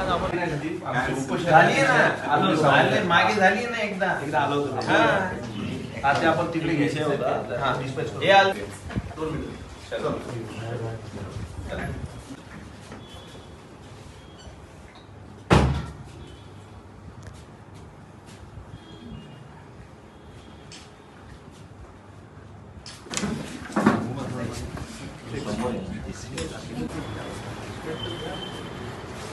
आज आपण झाली ना मागे झाली ना एकदा एकदा आलो होतो आता आपण तिकडे विषय होता हे आल दोन मिनिट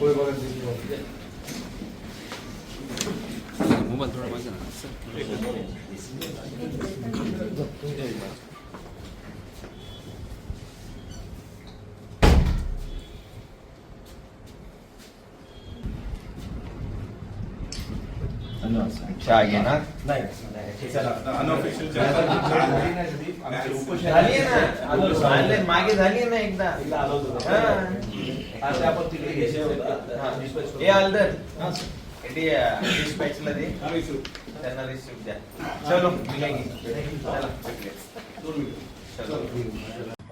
दोन मिनिटं चलो. चहा घे ना नाही, नाही, चला, आता unofficial चर्चा झाली नाही कधी. आमचे उपोषण- झाली ना आलो झाले मागे झाली ना एकदा हा. आपण तिकडे घ्यायचे हा. हे आलदर. डिस्पॅचला दे. हा. त्यांना रिसिप्ट द्या. चलो चला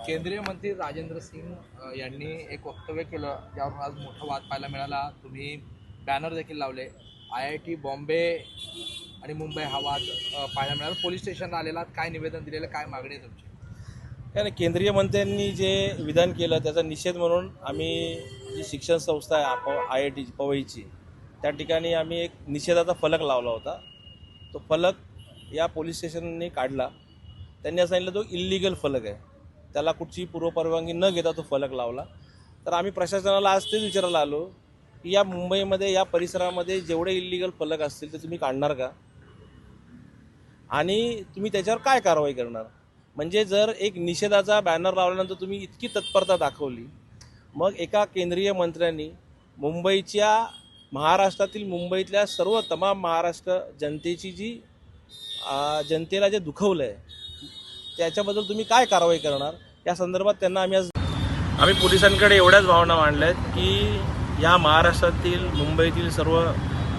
केंद्रीय मंत्री राजेंद्र सिंग यांनी एक वक्तव्य केलं ज्यावरून आज मोठा वाद पाहायला मिळाला. तुम्ही बॅनर देखील लावले. आय आय टी बॉम्बे आणि मुंबई हा वाद पाहायला मिळाला. पोलीस स्टेशनला आलेला काय निवेदन दिलेलं काय मागणी आहे तुमची? कारण केंद्रीय मंत्र्यांनी जे विधान केलं त्याचा निषेध म्हणून आम्ही जी शिक्षण संस्था आहे आय आय टी पवईची त्या ठिकाणी आम्ही एक निषेधाचा फलक लावला होता. तो फलक या पोलीस स्टेशनने काढला. त्यांनी सांगितलं तो इल्लिगल फलक आहे. त्याला कुठची पूर्वपरवानगी न घेता तो फलक लावला. तर आम्ही प्रशासनाला आज तेच विचारायला आलो की या मुंबईमध्ये या परिसरामध्ये जेवढे इल्लिगल फलक असतील ते तुम्ही काढणार का? आणि तुम्ही त्याच्यावर काय कारवाई करणार? म्हणजे जर एक निषेधाचा बॅनर लावल्यानंतर तुम्ही इतकी तत्परता दाखवली मग एका केंद्रीय मंत्र्यांनी मुंबईच्या महाराष्ट्रातील मुंबईतल्या सर्व तमाम महाराष्ट्र जनतेची जी जनतेला जे दुखवलं आहे त्याच्याबद्दल तुम्ही काय कारवाई करणार? या संदर्भात त्यांना आम्ही आज आम्ही पोलिसांकडे एवढ्याच भावना मांडल्या आहेत की या महाराष्ट्रातील मुंबईतील सर्व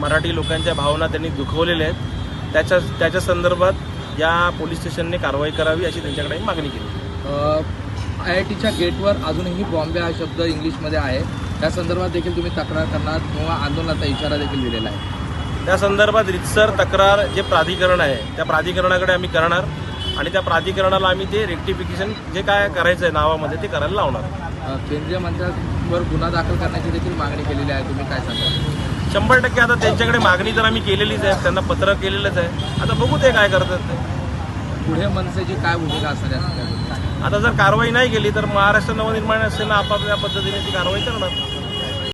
मराठी लोकांच्या भावना त्यांनी दुखवलेल्या आहेत. त्याच्या त्याच्या संदर्भात या पोलीस स्टेशनने कारवाई करावी अशी त्यांच्याकडे मागणी केली. आय आय टीच्या गेटवर अजूनही बॉम्बे हा शब्द इंग्लिशमध्ये आहे. त्या संदर्भात देखील तुम्ही तक्रार करणार किंवा आंदोलनाचा इशारा देखील दिलेला आहे. त्या संदर्भात रितसर तक्रार जे प्राधिकरण आहे त्या प्राधिकरणाकडे आम्ही करणार आणि त्या प्राधिकरणाला आम्ही ते रेक्टिफिकेशन जे काय करायचं आहे नावामध्ये ते करायला लावणार. केंद्रीय मंत्र्यांवर गुन्हा दाखल करण्याची देखील मागणी केलेली आहे. तुम्ही काय सांगा शंभर टक्के आता त्यांच्याकडे मागणी तर आम्ही केलेलीच आहे. त्यांना पत्र केलेलंच आहे. आता बघू ते काय करतात ते. पुढे मनसेची काय भूमिका असणार आहे आता जर कारवाई नाही केली तर महाराष्ट्र नवनिर्माण सेना आपापल्या पद्धतीने ती कारवाई करणार.